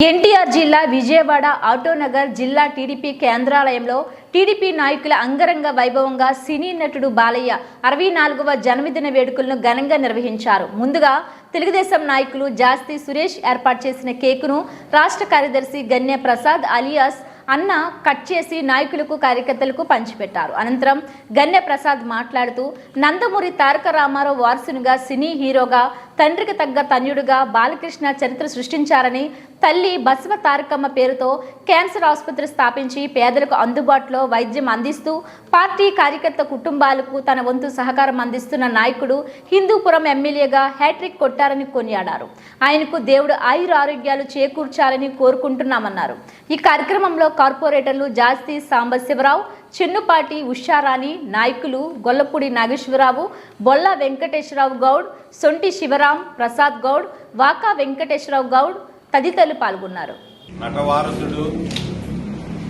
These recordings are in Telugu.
ఎన్టీఆర్ జిల్లా విజయవాడ ఆటోనగర్ జిల్లా టీడీపీ కేంద్రాలయంలో టీడీపీ నాయకుల అంగరంగ వైభవంగా సినీ నటుడు బాలయ్య అరవై నాలుగవ జన్మదిన వేడుకలను ఘనంగా నిర్వహించారు. ముందుగా తెలుగుదేశం నాయకులు జాస్తి సురేష్ ఏర్పాటు చేసిన కేకును రాష్ట్ర కార్యదర్శి గన్య ప్రసాద్ అలియాస్ అన్న కట్ చేసి నాయకులకు కార్యకర్తలకు పంచిపెట్టారు. అనంతరం గన్నె ప్రసాద్ మాట్లాడుతూ నందమూరి తారక రామారావు వారసునిగా సినీ హీరోగా తండ్రికి తగ్గ తన్యుడుగా బాలకృష్ణ చరిత్ర సృష్టించారని తల్లి బసవ తారకమ్మ పేరుతో క్యాన్సర్ ఆసుపత్రి స్థాపించి పేదలకు అందుబాటులో వైద్యం అందిస్తూ పార్టీ కార్యకర్త కుటుంబాలకు తన వంతు సహకారం అందిస్తున్న నాయకుడు హిందూపురం ఎమ్మెల్యేగా హ్యాట్రిక్ కొట్టారని కొనియాడారు. ఆయనకు దేవుడు ఆయుర ఆరోగ్యాలు చేకూర్చాలని కోరుకుంటున్నామన్నారు. ఈ కార్యక్రమంలో కార్పొరేటర్లు జాస్తి సాంబశివరావు చెన్నుపాటి ఉషారాణి నాయకులు గొల్లపూడి నాగేశ్వరరావు బొల్ల వెంకటేశ్వరరావు గౌడ్ సొంటి శివరాం ప్రసాద్ గౌడ్ వాకా వెంకటేశ్వరరావు గౌడ్ తదితరులు పాల్గొన్నారు. నటవారసుడు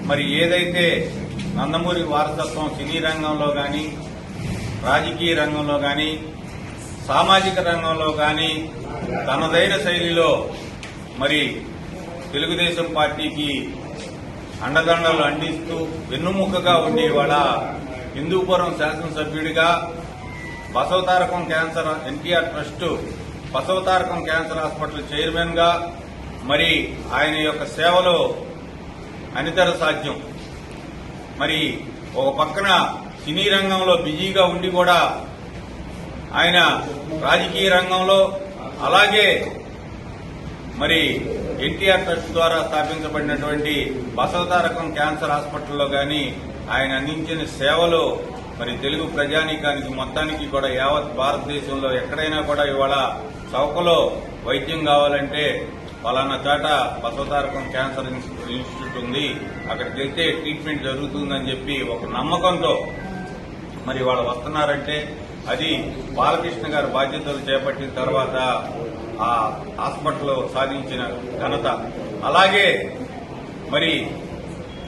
మరి ఏదైతే నందమూరి వారసత్వం సినీ రంగంలో కానీ రాజకీయ రంగంలో కానీ సామాజిక రంగంలో కానీ తనదైన శైలిలో మరి తెలుగుదేశం పార్టీకి అండదండలు అందిస్తూ వెన్నుముకగా ఉండేవాడ హిందూపురం శాసనసభ్యుడిగా Basavatarakam cancer NTR trust Basavatarakam cancer hospital చైర్మన్గా మరి ఆయన యొక్క సేవలు అనితర సాధ్యం. మరి ఒక పక్కన సినీ రంగంలో బిజీగా ఉండి కూడా ఆయన రాజకీయ రంగంలో అలాగే మరి ఎన్టీఆర్ ట్రస్ట్ ద్వారా స్థాపించబడినటువంటి బసవతారకం క్యాన్సర్ హాస్పిటల్లో కానీ ఆయన అందించిన సేవలు మరి తెలుగు ప్రజానీకానికి మొత్తానికి కూడా యావత్ భారతదేశంలో ఎక్కడైనా కూడా ఇవాళ చౌకలో వైద్యం కావాలంటే పలానా చాట బసవతారకం క్యాన్సర్ ఇన్స్టిట్యూట్ ఉంది. అక్కడికి వెళ్తే ట్రీట్మెంట్ జరుగుతుందని చెప్పి ఒక నమ్మకంతో మరి వాళ్ళు వస్తున్నారంటే అది బాలకృష్ణ గారు బాధ్యతలు చేపట్టిన తర్వాత ఆ హాస్పిటల్లో సాధించిన ఘనత. అలాగే మరి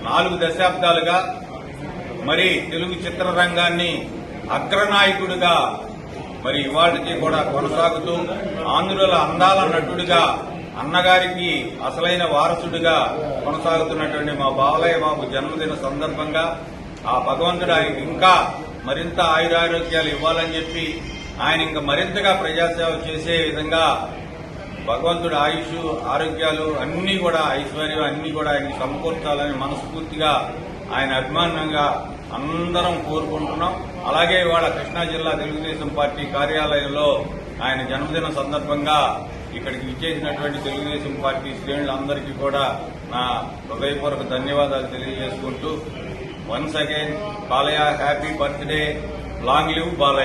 నాలుగు దశాబ్దాలుగా మరి తెలుగు చిత్రరంగాన్ని అగ్రనాయకుడిగా మరి ఇవాళకి కూడా కొనసాగుతూ ఆంధ్రుల అందాల నటుడిగా అన్నగారికి అసలైన వారసుడిగా కొనసాగుతున్నటువంటి మా బాలయ్య బాబు జన్మదిన సందర్భంగా ఆ భగవంతుడు ఆయనకి ఇంకా మరింత ఆయురారోగ్యాలు ఇవ్వాలని చెప్పి ఆయన ఇంకా మరింతగా ప్రజాసేవ చేసే విధంగా భగవంతుడు ఆయుష్ ఆరోగ్యాలు అన్నీ కూడా ఐశ్వర్యం అన్నీ కూడా ఆయనకి సమకూర్చాలని మనస్ఫూర్తిగా ఆయన అభిమానంగా అందరం కోరుకుంటున్నాం. అలాగే ఇవాళ కృష్ణా జిల్లా తెలుగుదేశం పార్టీ కార్యాలయంలో ఆయన జన్మదిన సందర్భంగా ఇక్కడికి విచ్చేసినటువంటి తెలుగుదేశం పార్టీ శ్రేణులందరికీ కూడా నా హృదయపూర్వక ధన్యవాదాలు తెలియజేసుకుంటూ once again Balayya happy birthday long live Balayya.